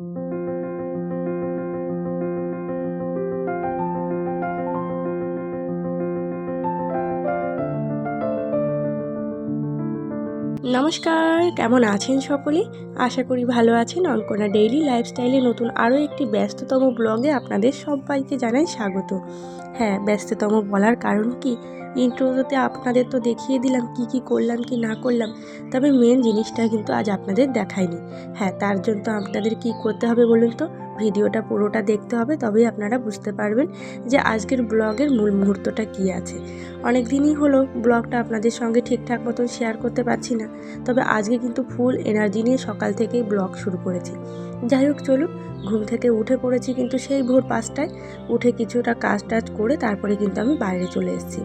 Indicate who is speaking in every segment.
Speaker 1: thank you নমস্কার, কেমন আছেন সকলে? আশা করি ভালো আছেন। অঙ্কনা ডেইলি লাইফস্টাইলে নতুন আরও একটি ব্যস্ততম ব্লগে আপনাদের সবাইকে জানাই স্বাগত। হ্যাঁ ব্যস্ততম বলার কারণ কি? ইন্ট্রোতে আপনাদের তো দেখিয়ে দিলাম কি কি করলাম, কি না করলাম, তবে মেন জিনিসটা কিন্তু আজ আপনাদের দেখায়নি। হ্যাঁ তার জন্য তো আপনাদের কি করতে হবে বলুন তো? ভিডিওটা পুরোটা দেখতে হবে, তবেই আপনারা বুঝতে পারবেন যে আজকের ব্লগের মূল মুহূর্তটা কি আছে। অনেক দিনই হলো ব্লগটা আপনাদের সঙ্গে ঠিকঠাক মতন শেয়ার করতে পারছি না, তবে আজকে কিন্তু ফুল এনার্জি নিয়ে সকাল থেকেই ব্লগ শুরু করেছি। যাই হোক, চলুন, ঘুম থেকে উঠে পড়েছি কিন্তু সেই ভোর পাঁচটায়, উঠে কিছুটা কাজ টাজ করে তারপরে কিন্তু আমি বাইরে চলে এসেছি।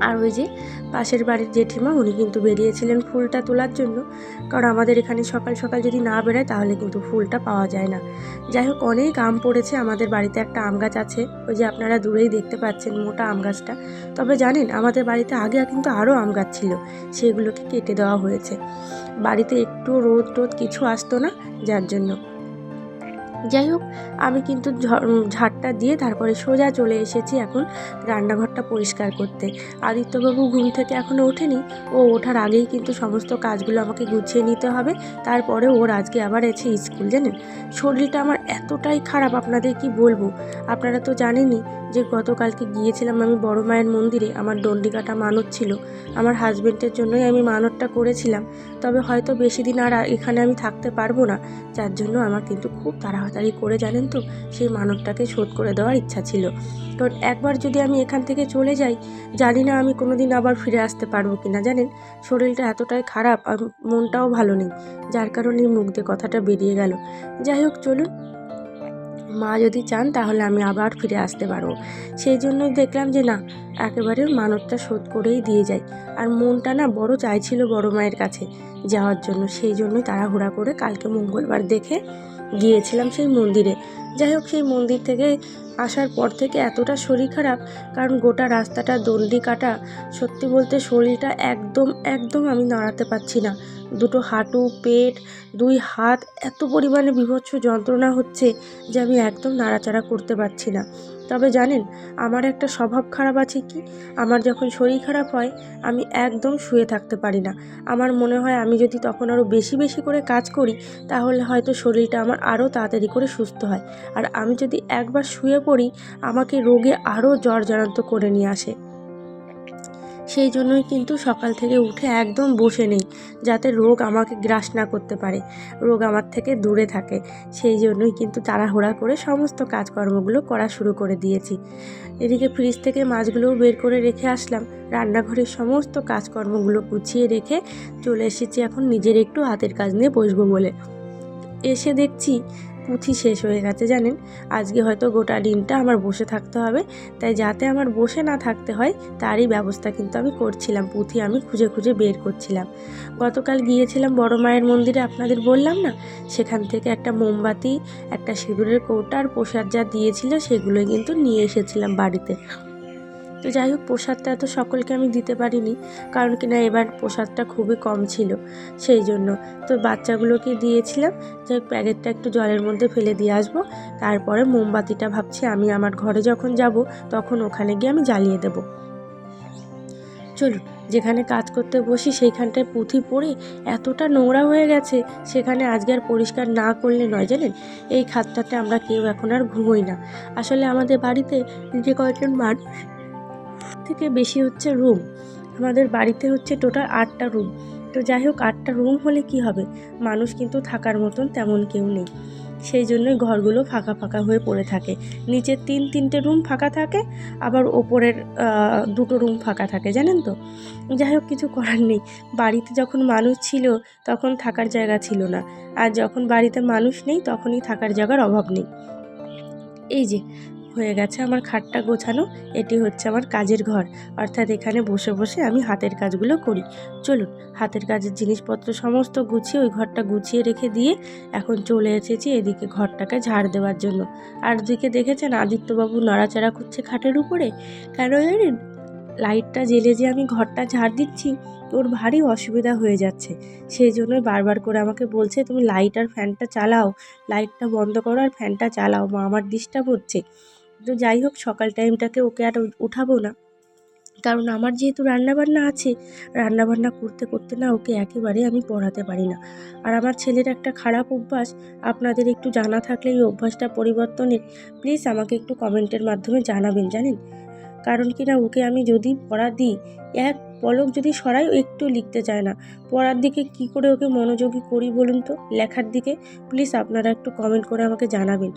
Speaker 1: আর ওই যে পাশের বাড়ির জেঠিমা, উনি কিন্তু বেরিয়েছিলেন ফুলটা তোলার জন্য। কারণ আমাদের এখানে সকাল সকাল যদি না বেরোয়, তাহলে কিন্তু ফুলটা পাওয়া যায় না। যাই হোক, অনেক আম পড়েছে। আমাদের বাড়িতে একটা আম গাছ আছে। ওই যে আপনারা দূরেই দেখতে পাচ্ছেন মোটা আম গাছটা। তবে জানেন, আমাদের বাড়িতে আগে কিন্তু আরও আম গাছ ছিল। সেগুলোকে কেটে দেওয়া হয়েছে। বাড়িতে একটু রোদ টোদ কিছু আসতো না, যার জন্য। যাই হোক, আমি কিন্তু ঝাড়টা দিয়ে তারপরে সোজা চলে এসেছি এখন রান্নাঘরটা পরিষ্কার করতে। আদিত্যবাবু ঘুম থেকে এখনও ওঠেনি। ও ওঠার আগেই কিন্তু সমস্ত কাজগুলো আমাকে গুছিয়ে নিতে হবে। তারপরে ওর আজকে আবার এসে স্কুল, জানেন? শরীরটা আমার এতটাই খারাপ, আপনাদের কি বলব? আপনারা তো জানেনই যে গতকালকে গিয়েছিলাম আমি বড় মায়ের মন্দিরে, আমার দণ্ডিকাটা মানত ছিল। আমার হাজবেন্ডের জন্যই আমি মানতটা করেছিলাম। তবে হয়তো বেশি দিন আর এখানে আমি থাকতে পারব না। যার জন্য আমার কিন্তু খুব তাড়াতাড়ি করে জানেন তো, সেই মানবটাকে শোধ করে দেওয়ার ইচ্ছা ছিল। কারণ একবার যদি আমি এখান থেকে চলে যাই, জানি না আমি কোনো দিন আবার ফিরে আসতে পারব কি না জানেন, শরীরটা এতটাই খারাপ আর মনটাও ভালো নেই, যার কারণে মুখ দিয়ে কথাটা বেরিয়ে গেল। যাই হোক, চলুন। মা যদি চান, তাহলে আমি আবার ফিরে আসতে পারব। সেই জন্যই দেখলাম যে না, একেবারে মানতটা শোধ করেই দিয়ে যাই আর মনটা না বড় চাইছিল বড় মায়ের কাছে যাওয়ার জন্য। সেই জন্যই তাড়াহুড়া করে কালকে মঙ্গলবার দেখে গিয়েছিলাম সেই মন্দিরে। যাই হোক, সেই মন্দির থেকে আসার পর থেকে এতটা শরীর খারাপ, কারণ গোটা রাস্তাটা দণ্ডি কাটা, সত্যি বলতে শরীরটা একদম একদম আমি নাড়াতে পারছি না। দুটো হাঁটু, পেট, দুই হাত, এত পরিমাণে বিভৎস যন্ত্রণা হচ্ছে যে আমি একদম নাড়াচাড়া করতে পারছি না। তবে জানেন, আমার একটা স্বভাব খারাপ আছে কি? আমার যখন শরীর খারাপ হয়, আমি একদম শুয়ে থাকতে পারি না। আমার মনে হয় আমি যদি তখন আরও বেশি বেশি করে কাজ করি, তাহলে হয়তো শরীরটা আমার আরও তাড়াতাড়ি করে সুস্থ হয়। আর আমি যদি একবার শুয়ে পড়ি, আমাকে রোগে আরও জর্জরান্ত করে নিয়ে আসে। সেই জন্যই কিন্তু সকাল থেকে উঠে একদম বসে নেই, যাতে রোগ আমাকে গ্রাস না করতে পারে, রোগ আমার থেকে দূরে থাকে। সেই জন্যই কিন্তু তাড়াহুড়া করে সমস্ত কাজকর্মগুলো করা শুরু করে দিয়েছি। এদিকে ফ্রিজ থেকে মাছগুলোও বের করে রেখে আসলাম। রান্নাঘরের সমস্ত কাজকর্মগুলো গুছিয়ে রেখে চলে এসেছি এখন নিজের একটু হাতের কাজ নিয়ে বসবো বলে। এসে দেখছি পুঁথি শেষ হয়ে গেছে জানেন। আজকে হয়তো গোটা দিনটা আমার বসে থাকতে হবে। তাই যাতে আমার বসে না থাকতে হয়, তারই ব্যবস্থা কিন্তু আমি করছিলাম। পুঁথি আমি খুঁজে খুঁজে বের করছিলাম। গতকাল গিয়েছিলাম বড় মায়ের মন্দিরে, আপনাদের বললাম না? সেখান থেকে একটা মোমবাতি, একটা সিঁদুরের কৌটা আর প্রসাদ যা দিয়েছিল সেগুলোই কিন্তু নিয়ে এসেছিলাম বাড়িতে। তো যাই হোক, প্রসাদটা তো সকলকে আমি দিতে পারিনি, কারণ কিনা এবার প্রসাদটা খুবই কম ছিল, সেই জন্য। তো বাচ্চাগুলোকে দিয়েছিলাম যে প্যাকেটটা একটু জলের মধ্যে ফেলে দিয়ে আসব। তারপরে মোমবাতিটা ভাবছি আমি আমার ঘরে যখন যাব, তখন ওখানে গিয়ে আমি জ্বালিয়ে দেবো। চলুন, যেখানে কাজ করতে বসি, সেইখানটায় পুঁথি পড়ে এতটা নোংরা হয়ে গেছে, সেখানে আজকে আর পরিষ্কার না করলে নয় জানেন? এই খাতটাতে আমরা কেউ এখন আর ঘুমোই না। আসলে আমাদের বাড়িতে যে কয়েকজন মানুষ থেকে বেশি হচ্ছে রুম আমাদের বাড়িতে হচ্ছে টোটাল আটটা রুম তো যাই হোক, আটটা রুম হলে কি হবে? মানুষ কিন্তু থাকার মতন তেমন কেউ নেই। সেই জন্যই ঘরগুলো ফাঁকা ফাঁকা হয়ে পড়ে থাকে। নিচের তিন তিনটে রুম ফাঁকা থাকে, আবার ওপরের দুটো রুম ফাঁকা থাকে, জানেন তো? যাই হোক, কিছু করার নেই। বাড়িতে যখন মানুষ ছিল, তখন থাকার জায়গা ছিল না। আর যখন বাড়িতে মানুষ নেই, তখনই থাকার জায়গার অভাব নেই। এই যে হয়ে গেছে আমার খাটটা গোছানো, এটি হচ্ছে আমার কাজের ঘর। অর্থাৎ এখানে বসে বসে আমি হাতের কাজগুলো করি। চলুন, হাতের কাজের জিনিসপত্র সমস্ত গুছিয়ে ওই ঘরটা গুছিয়ে রেখে দিয়ে এখন চলে এসেছি এদিকে ঘরটাকে ঝাড় দেওয়ার জন্য। আর দিকে দেখেছেন আদিত্যবাবু নড়াচড়া করছে খাটের উপরে? কেন জানেন? লাইটটা জেলে যে আমি ঘরটা ঝাড় দিচ্ছি, ওর ভারী অসুবিধা হয়ে যাচ্ছে। সেই জন্যই বারবার করে আমাকে বলছে, তুমি লাইট আর ফ্যানটা চালাও। লাইটটা বন্ধ করো আর ফ্যানটা চালাও। মা আমার ডিস্টার্ব হচ্ছে তো যাই হোক, সকাল টাইমটাকে ওকে আর উঠাবো না। কারণ আমার যেহেতু রান্নাবান্না আছে, রান্নাবান্না করতে করতে না ওকে একেবারে আমি পড়াতে পারি না। আর আমার ছেলের একটা খারাপ অভ্যাস, আপনাদের একটু জানা থাকলে এই অভ্যাসটা পরিবর্তনের, প্লিজ আমাকে একটু কমেন্টের মাধ্যমে জানাবেন, জানেন? কারণ কি না, ওকে আমি যদি পড়া দিই, এক পলক যদি সরাই, ও একটু লিখতে চায় না। পড়ার দিকে কি করে ওকে মনোযোগী করি বলুন তো? লেখার দিকে? প্লিজ আপনারা একটু কমেন্ট করে আমাকে জানাবেন।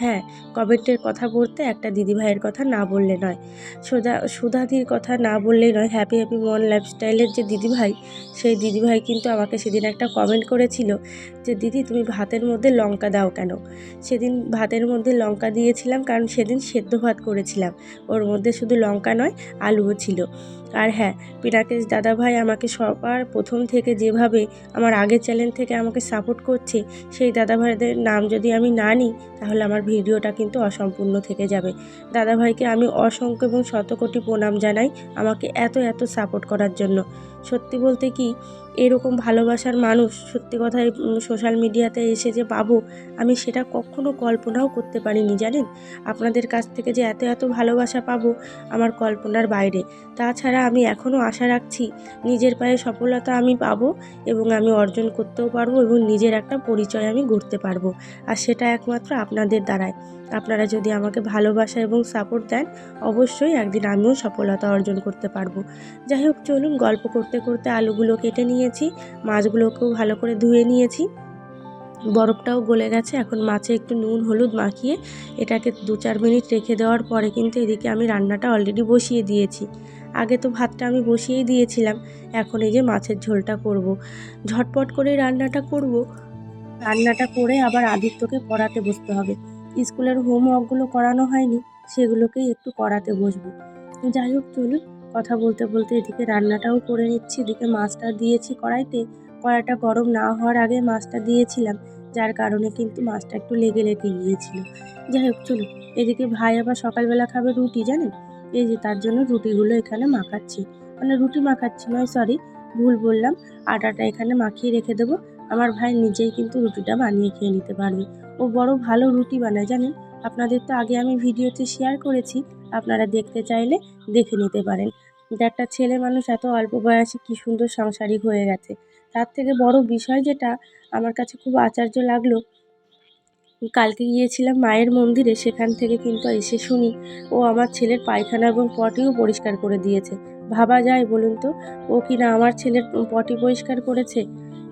Speaker 1: হ্যাঁ কমেন্টের কথা বলতে একটা দিদিভাইয়ের কথা না বললে নয়। সুধা, সুধাদির কথা না বললেই নয়। হ্যাপি হ্যাপি মন লাইফস্টাইলের যে দিদিভাই, সেই দিদিভাই কিন্তু আমাকে সেদিন একটা কমেন্ট করেছিল যে, দিদি, তুমি ভাতের মধ্যে লঙ্কা দাও কেন? সেদিন ভাতের মধ্যে লঙ্কা দিয়েছিলাম কারণ সেদিন সেদ্ধ ভাত করেছিলাম। ওর মধ্যে শুধু লঙ্কা নয়, আলুও ছিল। আর হ্যাঁ পিনাকেশ দাদাভাই আমাকে সবার প্রথম থেকে যেভাবে আমার আগের চ্যানেল থেকে আমাকে সাপোর্ট করছে, সেই দাদাভাইদের নাম যদি আমি না নিই, তাহলে আমার ভিডিওটা কিন্তু অসম্পূর্ণ থেকে যাবে। দাদাভাইকে আমি অসংখ্য এবং শতকোটি প্রণাম জানাই আমাকে এত এত সাপোর্ট করার জন্য। সত্যি বলতে কি, এরকম ভালোবাসার মানুষ সত্যি কথাই সোশ্যাল মিডিয়াতে এসে যে পাবো, আমি সেটা কখনো কল্পনাও করতে পারিনি, জানেন? আপনাদের কাছ থেকে যে এত এত ভালোবাসা পাবো আমার কল্পনার বাইরে। তাছাড়া আমি এখনও আশা রাখছি নিজের পায়ে সফলতা আমি পাবো এবং আমি অর্জন করতেও পারব এবং নিজের একটা পরিচয় আমি গড়তে পারব। আর সেটা একমাত্র আপনাদের দ্বারাই। আপনারা যদি আমাকে ভালোবাসা এবং সাপোর্ট দেন, অবশ্যই একদিন আমিও সফলতা অর্জন করতে পারব। যাই হোক, চলুন গল্প করতে করতে আলুগুলো কেটে নিয়েছি, মাছগুলোকেও ভালো করে ধুয়ে নিয়েছি। বরফটাও গলে গেছে, এখন মাছে একটু নুন, হলুদ মাখিয়ে এটাকে দু চার মিনিট রেখে দেওয়ার পরে কিন্তু এদিকে আমি রান্নাটা অলরেডি বসিয়ে দিয়েছি। আগে তো ভাতটা আমি বসিয়েই দিয়েছিলাম, এখন এই যে মাছের ঝোলটা করব। ঝটপট করে রান্নাটা করব। রান্নাটা করে আবার আদিত্যকে পড়াতে বসতে হবে। স্কুলের হোমওয়ার্কগুলো করানো হয়নি, সেগুলোকেই একটু করাতে বসবো। যাই হোক, চলুন, কথা বলতে বলতে এদিকে রান্নাটাও করে নিচ্ছি। এদিকে মাছটা দিয়েছি কড়াইতে। কড়াইটা গরম না হওয়ার আগে মাছটা দিয়েছিলাম, যার কারণে কিন্তু মাছটা একটু লেগে লেগে গিয়েছিল। যাই হোক, চলুন, এদিকে ভাই আবার সকালবেলা খাবে রুটি, জানেন? এই যে তার জন্য রুটিগুলো এখানে মাখাচ্ছি। মানে রুটি মাখাচ্ছি নয় সরি ভুল বললাম। আটাটা এখানে মাখিয়ে রেখে দেবো। আমার ভাই নিজেই কিন্তু রুটিটা বানিয়ে খেয়ে নিতে পারবে। ও বড় ভালো রুটি বানায়, জানেন? আপনাদের তো আগে আমি ভিডিওতে শেয়ার করেছি। আপনারা দেখতে চাইলে দেখে নিতে পারেন। যে একটা ছেলে মানুষ এত অল্প বয়সে কী সুন্দর সাংসারিক হয়ে গেছে। তার থেকে বড় বিষয় যেটা, আমার কাছে খুব আশ্চর্য লাগল কালকে গিয়েছিলাম মায়ের মন্দিরে, সেখান থেকে কিন্তু এসে শুনি, ও আমার ছেলের পায়খানা এবং পটিও পরিষ্কার করে দিয়েছে। ভাবা যায় বলুন তো, ও কি না আমার ছেলের পটি পরিষ্কার করেছে?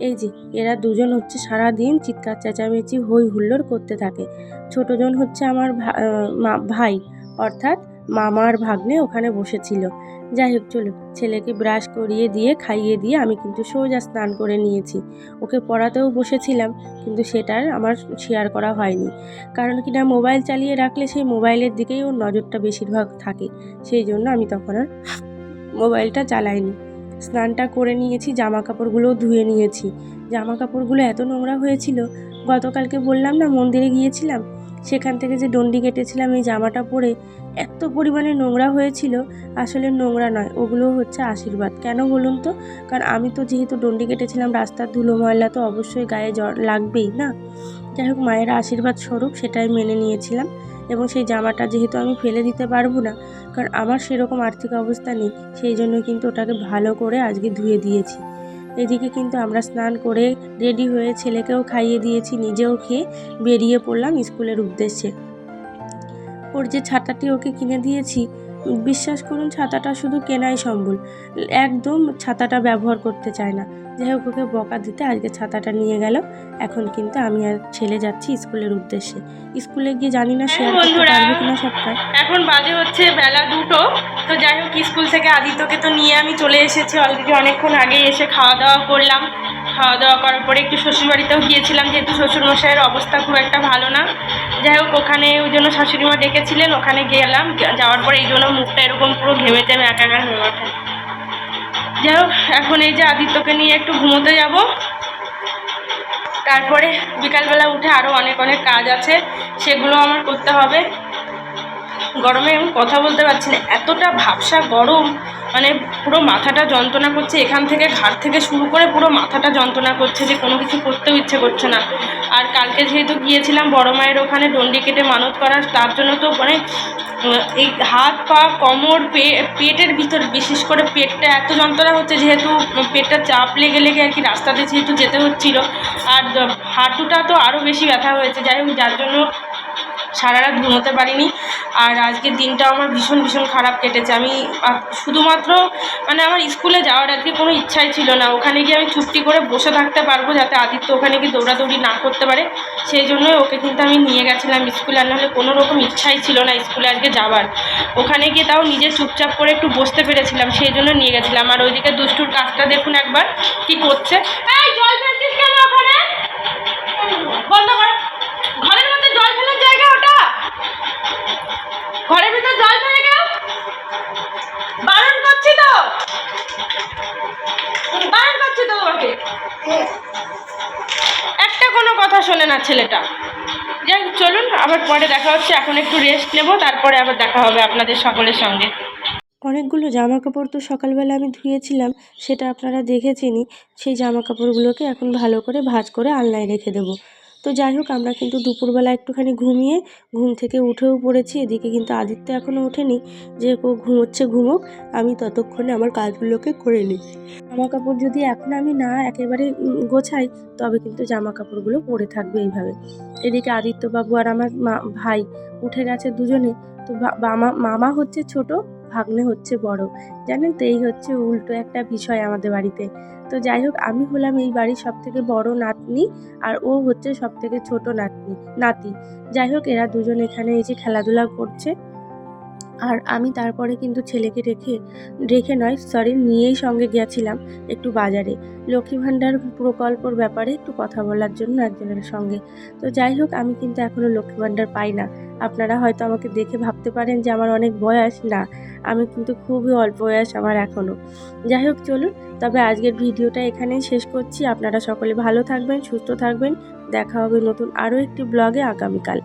Speaker 1: এই যে, এরা দুজন হচ্ছে সারা দিন চিৎকার, চেঁচামেচি হই হুল্লোড় করতে থাকে। ছোটোজন হচ্ছে আমার ভাই, অর্থাৎ মামার ভাগ্নে ওখানে বসেছিল। যাই হোক চলো ছেলেকে ব্রাশ করিয়ে দিয়ে, খাইয়ে দিয়ে আমি কিন্তু সোজা স্নান করে নিয়েছি। ওকে পড়াতেও বসেছিলাম, কিন্তু সেটার আমার শেয়ার করা হয়নি। কারণ কিনা মোবাইল চালিয়ে রাখলে সেই মোবাইলের দিকেই ওর নজরটা বেশিরভাগ থাকে। সেই জন্য আমি তখন আর মোবাইলটা চালাইনি। স্নানটা করে নিয়েছি জামা কাপড়গুলোও ধুয়ে নিয়েছি। জামা কাপড়গুলো এত নোংরা হয়েছিল, গতকালকে বললাম না মন্দিরে গিয়েছিলাম সেখান থেকে যে ডন্ডি কেটেছিলাম, এই জামাটা পরে এত পরিমাণে নোংরা হয়েছিল, আসলে নোংরা নয়, ওগুলো হচ্ছে আশীর্বাদ। কেন বলুন তো? কারণ আমি তো যেহেতু ডন্ডি কেটেছিলাম, রাস্তার ধুলো ময়লা তো অবশ্যই গায়ে জ্বর লাগবেই, না? যাই হোক, মায়ের আশীর্বাদ স্বরূপ সেটাই মেনে নিয়েছিলাম এবং সেই জামাটা যেহেতু আমি ফেলে দিতে পারব না, কারণ আমার সেরকম আর্থিক অবস্থা নেই, সেই জন্য কিন্তু ওটাকে ভালো করে আজকে ধুয়ে দিয়েছি। এদিকে কিন্তু আমরা স্নান করে রেডি হয়ে ছেলেকেও খাইয়ে দিয়েছি, নিজেও খেয়ে বেরিয়ে পড়লাম স্কুলের উদ্দেশ্যে। ওর যে ছাতাটি ওকে কিনে দিয়েছি, বিশ্বাস করুন ছাতাটা শুধু কেনাই সম্বল একদম ছাতাটা ব্যবহার করতে চায় না। যাই হোক ওকে বকা দিতে আজকে ছাতাটা নিয়ে গেল। এখন কিন্তু আমি আর ছেলে যাচ্ছি স্কুলের উদ্দেশ্যে। স্কুলে গিয়ে জানি না শেয়ার করতে পারব কিনা সবটা এখন বাজে হচ্ছে বেলা দুটো। তো যাই হোক স্কুল থেকে আদিত্যকে তো নিয়ে আমি চলে এসেছি। অলরেডি অনেকক্ষণ আগে এসে খাওয়া দাওয়া করলাম। খাওয়া দাওয়া করার পরে একটু শ্বশুরবাড়িতেও গিয়েছিলাম। যেহেতু শ্বশুরমশাইয়ের অবস্থা খুব একটা ভালো না। যাই হোক ওখানে ওই জন্য শাশুড়িমা ডেকেছিলেন। ওখানে গেলাম। যাওয়ার পরে এই জন্য মুখটা এরকম পুরো ঘেমে টেমে একাকার হয়ে ওঠে। যাই হোক, এখন এই যে আদিত্যকে নিয়ে একটু ঘুমোতে যাব। তারপরে বিকালবেলা উঠে আরও অনেক অনেক কাজ আছে, সেগুলো আমার করতে হবে। গরমে কথা বলতে পারছি না, এতটা ভাবসা গরম। মানে পুরো মাথাটা যন্ত্রণা করছে, এখান থেকে ঘাট থেকে শুরু করে পুরো মাথাটা যন্ত্রণা করছে যে কোনো কিছু করতেও ইচ্ছে করছে না। আর কালকে যেহেতু গিয়েছিলাম বড় মায়ের ওখানে ডন্ডি কেটে মানত করার, তার জন্য তো মানে এই হাত পা, কোমর, পে- পেটের ভিতর, বিশেষ করে পেটটা এত যন্ত্রণা হচ্ছে যেহেতু পেটটা চাপ লেগে লেগে আর কি রাস্তাতে যেহেতু যেতে হচ্ছিল। আর হাঁটুটা তো আরও বেশি ব্যথা হয়েছে। যাই হোক, যার জন্য সারা রাত ঘুমোতে পারিনি। আর আজকের দিনটাও আমার ভীষণ ভীষণ খারাপ কেটেছে। আমি শুধুমাত্র মানে আমার স্কুলে যাওয়ার আজকে কোনো ইচ্ছাই ছিল না। ওখানে গিয়ে আমি চুপটি করে বসে থাকতে পারব যাতে আদিত্য ওখানে গিয়ে দৌড়াদৌড়ি না করতে পারে। সেই জন্যই ওকে কিন্তু আমি নিয়ে গেছিলাম স্কুলে। আর নাহলে কোনো রকম ইচ্ছাই ছিল না স্কুলে আজকে যাবার ওখানে গিয়ে তাও নিজে চুপচাপ করে একটু বসতে পেরেছিলাম, সেই জন্য নিয়ে গেছিলাম। আর ওইদিকে দুষ্টুর কাজটা দেখুন একবার কি করছে। বন্ধ কর। ছেলেটা। যাই চলুন, আবার পরে দেখা হচ্ছে, এখন একটু রেস্ট নেব, তারপরে আবার দেখা হবে আপনাদের সকলের সঙ্গে। অনেকগুলো জামা কাপড় তো সকালবেলা আমি ধুয়েছিলাম, সেটা আপনারা দেখেছেনই। সেই জামা কাপড়গুলোকে এখন ভালো করে ভাজ করে আলনায় রেখে দেবো। তো যাই হোক, আমরা কিন্তু দুপুরবেলা একটুখানি ঘুমিয়ে ঘুম থেকে উঠেও পড়েছি। এদিকে কিন্তু আদিত্য এখনও ওঠেনি, যে ও ঘুমোচ্ছে ঘুমোক, আমি ততক্ষণে আমার কাজগুলোকে করে নিই। জামা কাপড় যদি এখন আমি না একেবারে গোছাই, তবে কিন্তু জামা কাপড়গুলো পরে থাকবে এইভাবে। এদিকে আদিত্যবাবু আর আমার মা, ভাই উঠে গেছে দুজনে। তো মামা মামা হচ্ছে ছোট ভাগ্নে হচ্ছে বড়। জানেন তো, এই হচ্ছে উল্টো একটা বিষয় আমাদের বাড়িতে। তো যাই হোক, আমি হলাম এই বাড়ির সব থেকে বড় নাতনি আর ও হচ্ছে সব থেকে ছোট নাতনি, নাতি। যাই হোক, এরা দুজন এখানে এসে খেলাধুলা করছে। আর আমি তারপরে কিন্তু ছেলেকে রেখে রেখে নয় সরি নিয়েই সঙ্গে গেছিলাম একটু বাজারে। লক্ষ্মী ভাণ্ডার প্রকল্পর ব্যাপারে একটু কথা বলার জন্য একজনের সঙ্গে। তো যাই হোক, আমি কিন্তু এখনও লক্ষ্মী ভাণ্ডার পাই না। আপনারা হয়তো আমাকে দেখে ভাবতে পারেন যে আমার অনেক বয়স। না, আমি কিন্তু খুবই অল্প বয়স আমার এখনও যাই হোক, চলুন, তবে আজকের ভিডিওটা এখানেই শেষ করছি। আপনারা সকলে ভালো থাকবেন, সুস্থ থাকবেন। দেখা হবে নতুন আরও একটি ব্লগে আগামীকাল।